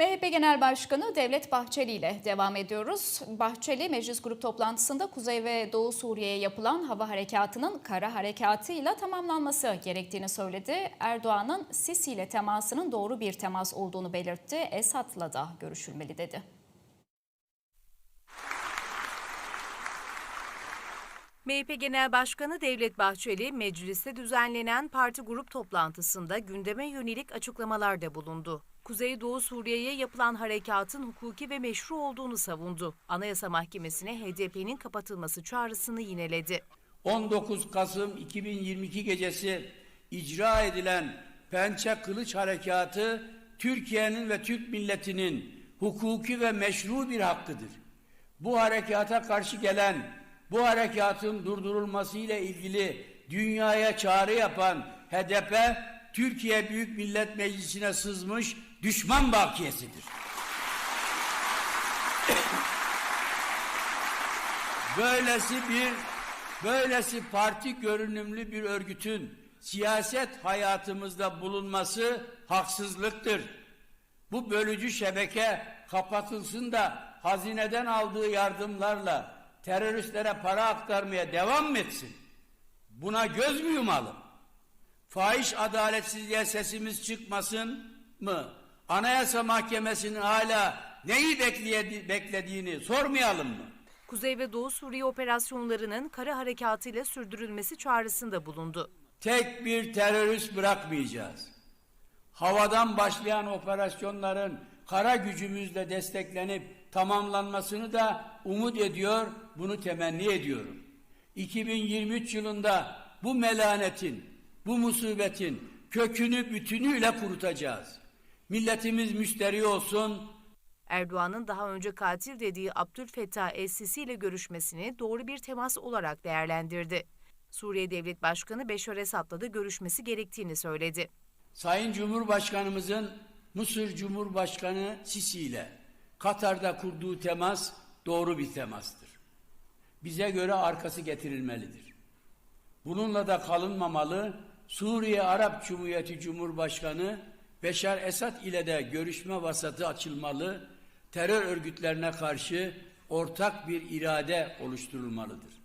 MHP Genel Başkanı Devlet Bahçeli ile devam ediyoruz. Bahçeli meclis grup toplantısında Kuzey ve Doğu Suriye'ye yapılan hava harekatının kara harekatıyla tamamlanması gerektiğini söyledi. Erdoğan'ın Sisi ile temasının doğru bir temas olduğunu belirtti. Esad'la da görüşülmeli dedi. MHP Genel Başkanı Devlet Bahçeli, mecliste düzenlenen parti grup toplantısında gündeme yönelik açıklamalarda bulundu. Kuzeydoğu Suriye'ye yapılan harekatın hukuki ve meşru olduğunu savundu. Anayasa Mahkemesi'ne HDP'nin kapatılması çağrısını yineledi. 19 Kasım 2022 gecesi icra edilen Pençe Kılıç Harekatı Türkiye'nin ve Türk milletinin hukuki ve meşru bir hakkıdır. Bu harekata karşı gelen, bu harekatın durdurulması ile ilgili dünyaya çağrı yapan HDP, Türkiye Büyük Millet Meclisi'ne sızmış düşman bakiyesidir. Böylesi bir böylesi parti görünümlü bir örgütün siyaset hayatımızda bulunması haksızlıktır. Bu bölücü şebeke kapatılsın da hazineden aldığı yardımlarla teröristlere para aktarmaya devam mı etsin? Buna göz mü yumalım? Fahiş adaletsizliğe sesimiz çıkmasın mı? Anayasa Mahkemesi'nin hala neyi bekledi- beklediğini sormayalım mı? Kuzey ve Doğu Suriye operasyonlarının kara harekatıyla sürdürülmesi çağrısında bulundu. Tek bir terörist bırakmayacağız. Havadan başlayan operasyonların kara gücümüzle desteklenip tamamlanmasını da umut ediyor, bunu temenni ediyorum. 2023 yılında bu melanetin, bu musibetin kökünü bütünüyle kurutacağız. Milletimiz müşteri olsun, Erdoğan'ın daha önce katil dediği Abdülfettah Es-Sisi ile görüşmesini doğru bir temas olarak değerlendirdi. Suriye Devlet Başkanı Beşar Esad'la da görüşmesi gerektiğini söyledi. Sayın Cumhurbaşkanımızın Mısır Cumhurbaşkanı Sisi ile Katar'da kurduğu temas doğru bir temastır. Bize göre arkası getirilmelidir. Bununla da kalınmamalı. Suriye Arap Cumhuriyeti Cumhurbaşkanı Beşar Esad ile de görüşme vasatı açılmalı. Terör örgütlerine karşı ortak bir irade oluşturulmalıdır.